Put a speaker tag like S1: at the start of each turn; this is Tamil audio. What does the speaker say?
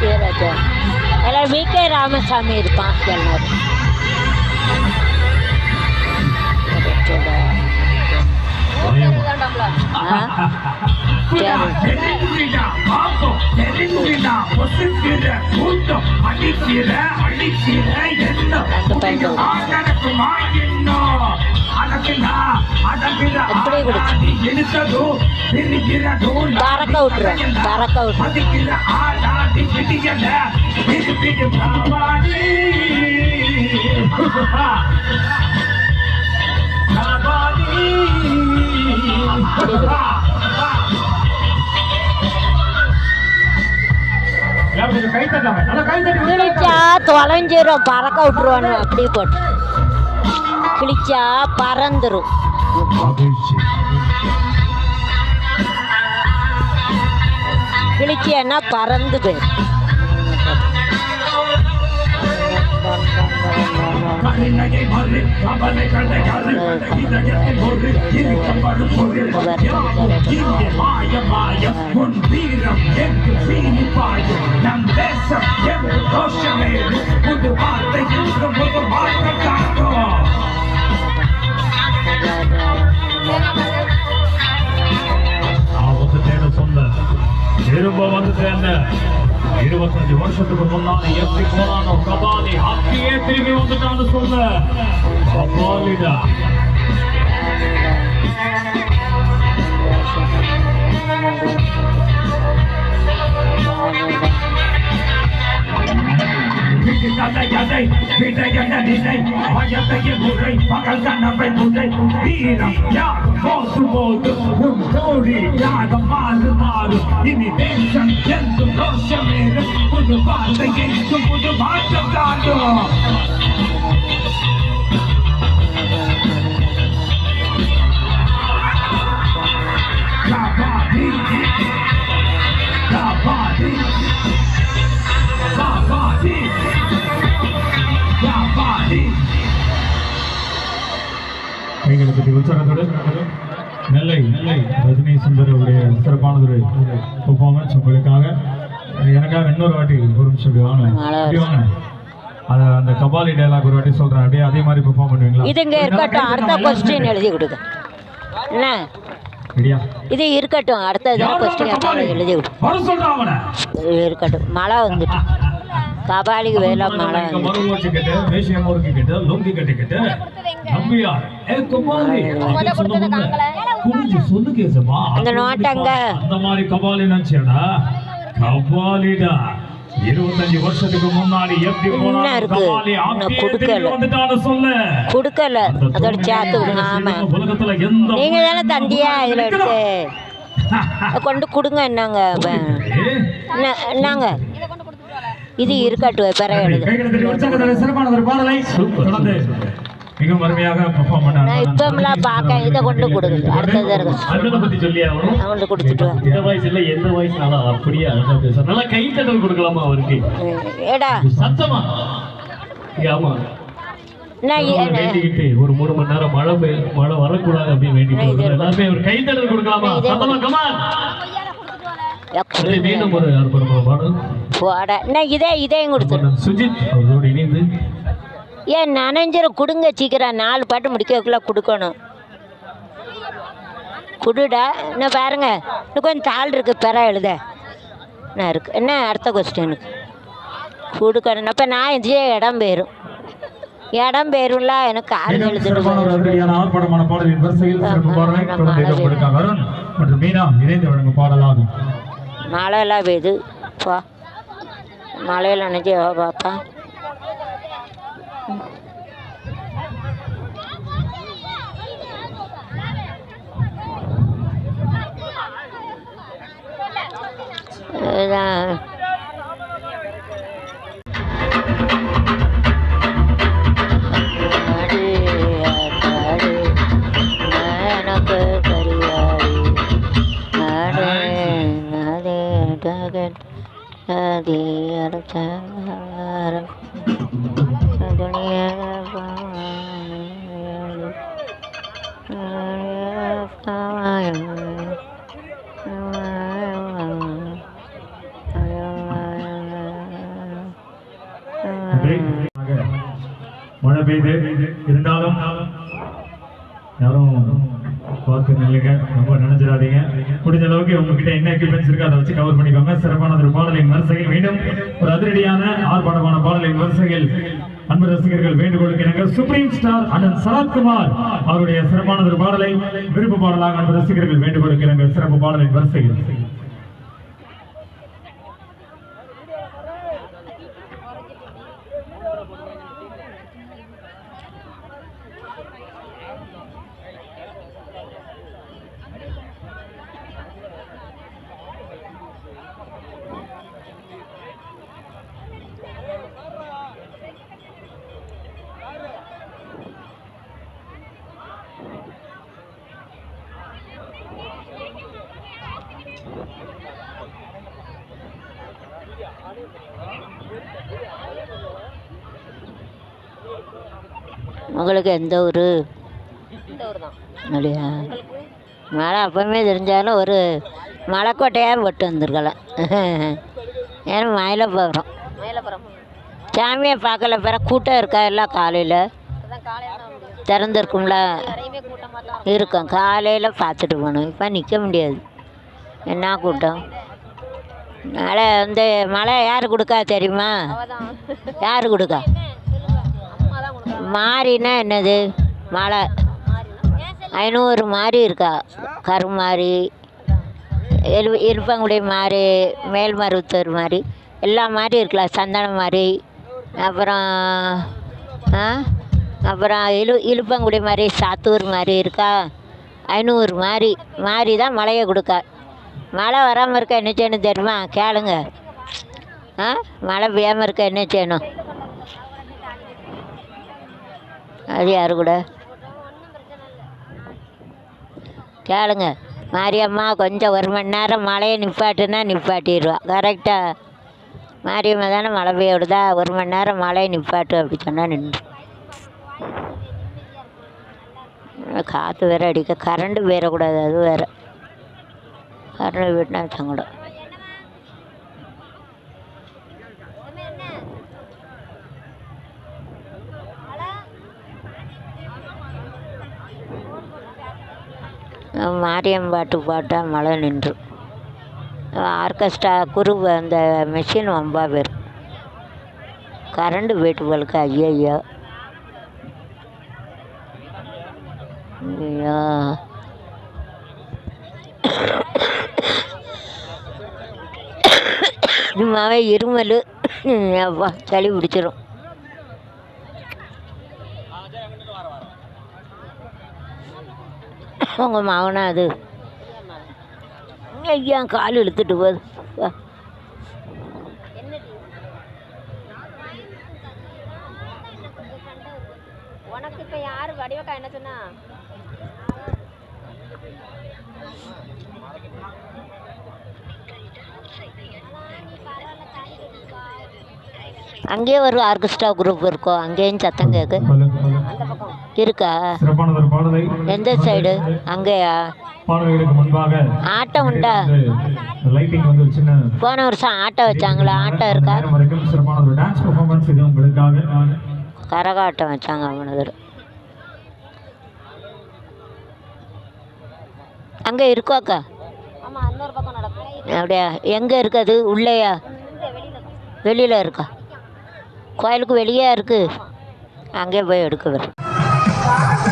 S1: சத்யராஜா எல்லாம் வி. கே. ராமசாமி இருப்பான் எல்லாரும்.
S2: அடிக்கிற என்ன? எடுத்ததோ தெரிகிறதோ
S1: பறக்க விட்டுருவேன் பறக்க தொலைஞ்சிரும் பறக்க விட்டுருவானு அப்படி போட்டு. கிழிச்சா பறந்துரும்.
S2: மகிழ்ச்சி.
S1: கிழிச்சியன்னா பறந்து போயிடும்
S2: நம் தேசம் என்று புது புது காட்டும் திரும்ப வந்து சேர்ந்த இருபத்தஞ்சு வருஷத்துக்கு முன்னாடி எப்படி போனானோ கபாலி ஹாக்கியே திரும்பி வந்துட்டான்னு சொல்ல கபாலிடா. கதை கதை விடையன நிலை பயத்தைய முறை பகல் கனவை முறை வீரம் யாரும் போது போது உன் தோழி யாகம் மாறு மாறு இனி தேசம் என்றும் ரோஷமேறும் புது வார்த்தை என்றும் புது மாற்றம் தாண்டும்
S3: கைகளை பற்றி உற்சாகத்தோடு நெல்லை நெல்லை ரஜினி சுந்தர் அவருடைய சிறப்பானதொரு பெர்ஃபார்மன்ஸ் உங்களுக்காக. எனக்காக இன்னொரு வாட்டி ஒரு நிமிஷம் இப்படி வாங்க. இப்படி வாங்க. அதை அந்த கபாலி டைலாக் ஒரு வாட்டி சொல்கிறேன் அப்படியே அதே மாதிரி பெர்ஃபார்ம் பண்ணுவீங்களா?
S1: இது இங்கே இருக்கட்டும். அடுத்த கொஸ்டின் எழுதி கொடுங்க. என்ன? இது இருக்கட்டும். அடுத்த கொஸ்டின் எழுதி கொடு
S2: வர சொல்றான் அவனை.
S1: இது இருக்கட்டும். மழை வந்துட்டு. கபாலிக்கு வேலை மழை அந்த நோட்டங்க.
S3: அந்த மாதிரி கபாலி நினைச்சேடா. கபாலிடா. இருபத்தஞ்சு வருஷத்துக்கு முன்னாடி எப்படி
S1: என்ன
S3: போனா
S1: இருக்கு?
S3: கபாலி வந்துட்டான்னு சொல்லு.
S1: கொடுக்கல. அதோட சேர்த்து விடுங்க ஆமாம்
S3: உலகத்துல எந்த
S1: நீங்கள் தானே தந்தியா இதில் எடுத்து. கொண்டு கொடுங்க என்னங்க? என்னங்க இது இருக்கட்டும் பிறகு எழுது.
S3: கைகளை தட்டி உற்சாகத்தோட சிறப்பான ஒரு பாடலை தொடர்ந்து மிக அருமையாக பெர்ஃபார்ம் பண்ண
S1: நான் இப்பமெல்லாம் பார்க்க இதை கொண்டு கொடுங்க அடுத்தது இருக்கு
S3: அண்ணனை பத்தி சொல்லி
S1: நான் கொண்டு கொடுத்துட்டு வா.
S4: இந்த வயசுல எந்த வயசுனாலும் அப்படியே அழகா பேசுற நல்லா கை தட்டல் கொடுக்கலாமா அவருக்கு?
S1: ஏடா.
S4: சத்தமா? ஆமா. ஒரு மூணு மணி நேரம் மழை மழை வரக்கூடாது அப்படின்னு வேண்டிட்டு எல்லாருமே ஒரு கை தட்டல் கொடுக்கலாமா? சத்தமா கமான் மீண்டும் ஒரு அற்புதமான பாடல்.
S1: போட. நான் இதே இதையும் கொடுத்துரு
S4: மன்னன் சுஜித் அவர்களோடு இணைந்து.
S1: ஏன் நனைஞ்சிர கொடுங்க சீக்கிரம். நாலு பாட்டு முடிக்கக்குள்ள கொடுக்கணும். குடுடா. என்ன பாருங்க. இன்னும் கொஞ்சம் தாள் இருக்கு. பெற எழுத. என்ன இருக்கு. என்ன அடுத்த கொஸ்டினுக்கு கொடுக்கணும். அப்போ நான் இது இடம் போயிரும். இடம் போயிரும்ல எனக்கு
S3: இயக்கப்படுத்த வருண் மற்றும் மீனா இணைந்து வழங்கும் பாடலாகும்.
S1: மழையெல்லாம் பெய்யுது. பா. மழையில் நினைச்சு பார்ப்பா இதுதான். மழை
S3: பெய்து இருந்தாலும் யாரும் பார்த்து நில்லுங்க ரொம்ப நினைச்சிடாதீங்க முடிஞ்ச அளவுக்கு உங்ககிட்ட என்ன எக்யூப்மெண்ட்ஸ் இருக்கோ அதை வச்சு கவர் பண்ணிக்கோங்க. சிறப்பான ஒரு பாடலின் வரிசையில் மீண்டும் ஒரு அதிரடியான ஆர்ப்பாட்டமான பாடலின் வரிசையில் அன்பு ரசிகர்கள் வேண்டுகோளுக்கு இணங்க சுப்ரீம் ஸ்டார் அண்ணன் சரத்குமார் அவருடைய சிறப்பான ஒரு பாடலை விருப்ப பாடலாக அன்பு ரசிகர்கள் வேண்டுகோளுக்கு இணங்க சிறப்பு பாடலின் வரிசையில்.
S1: உங்களுக்கு எந்த ஊர்? அப்படியா? மழை அப்பவுமே தெரிஞ்சாலும் ஒரு மலைக்கோட்டையாக போட்டு வந்திருக்கலாம் ஏன்னா மயிலப்புறம் சாமியை பார்க்கல பிற கூட்டம் இருக்கா எல்லாம் காலையில்? திறந்துருக்கும்ல. இருக்கும். காலையில் பார்த்துட்டு போகணும். இப்போ நிற்க முடியாது. என்ன கூட்டம்? மழை வந்து மழை யார் கொடுக்கா தெரியுமா? யார் கொடுக்கா? மாறினா என்னது? மழை. ஐநூறு மாறி இருக்கா? கருமாரி எலு இருப்பங்குடி மாறி மேல்மருவத்தூர் மாதிரி எல்லா மாதிரி இருக்கலாம் சந்தனம் மாதிரி அப்புறம் ஆ? அப்புறம் இழு இழுப்பங்குடி மாதிரி சாத்தூர் மாதிரி இருக்கா? ஐநூறு மாதிரி மாறி தான் மழையை கொடுக்கா. மழை வராமல் இருக்க? என்ன செய்யணும் தெரியுமா? கேளுங்க. ஆ? மழை பெய்யாமல் இருக்க? என்ன செய்யணும்? அது யாரு கூட? கேளுங்க. மாரியம்மா கொஞ்சம் ஒரு மணி நேரம் மழையை நிப்பாட்டுனா நிப்பாட்டிடுவா. கரெக்டாக மாரியம்மா தானே மழை பெய்ய விடுதா? ஒரு மணி நேரம் மழையை நிப்பாட்டு அப்படி சொன்னால் நின்று. காற்று வேற அடிக்க கரண்ட்டு போயிடக்கூடாது அது வேற. கரண்ட் போயிட்டுனா சங்கடம் மாரியம் பாட்டு பாட்டால் மழை நின்று. ஆர்கெஸ்ட்ரா குரு அந்த மெஷின் வம்பா பேர். கரண்டு போயிட்டு போலுக்கு ஐயோ ஐயோ சும்மாவே இருமல் அப்பா சளி பிடிச்சிரும். உங்கள் மாவனா அது? ஐயா கால் இழுத்துட்டு போகுது.
S5: உனக்கு இப்ப யாரு வடிவக்கா என்ன சொன்னா?
S1: அங்கேயே ஒரு ஆர்கெஸ்ட்ரா குரூப் இருக்கும் அங்கேயும் சத்தம் கேட்கு இருக்கா? எந்த சைடு? அங்கேயா? ஆட்டம் உண்டா?
S3: லைட்டிங் வந்து ஒரு சின்ன
S1: போன வருஷம் ஆட்டம் வச்சாங்களா? ஆட்டம் இருக்கா? கரகாட்டம் வச்சாங்க அவனது அங்கே இருக்கோக்கா அப்படியா? எங்கே இருக்குது? உள்ளேயா.
S5: வெளியில்
S1: இருக்கா? கோயிலுக்கு வெளியே இருக்குது அங்கே போய் எடுக்க வரும். Ah!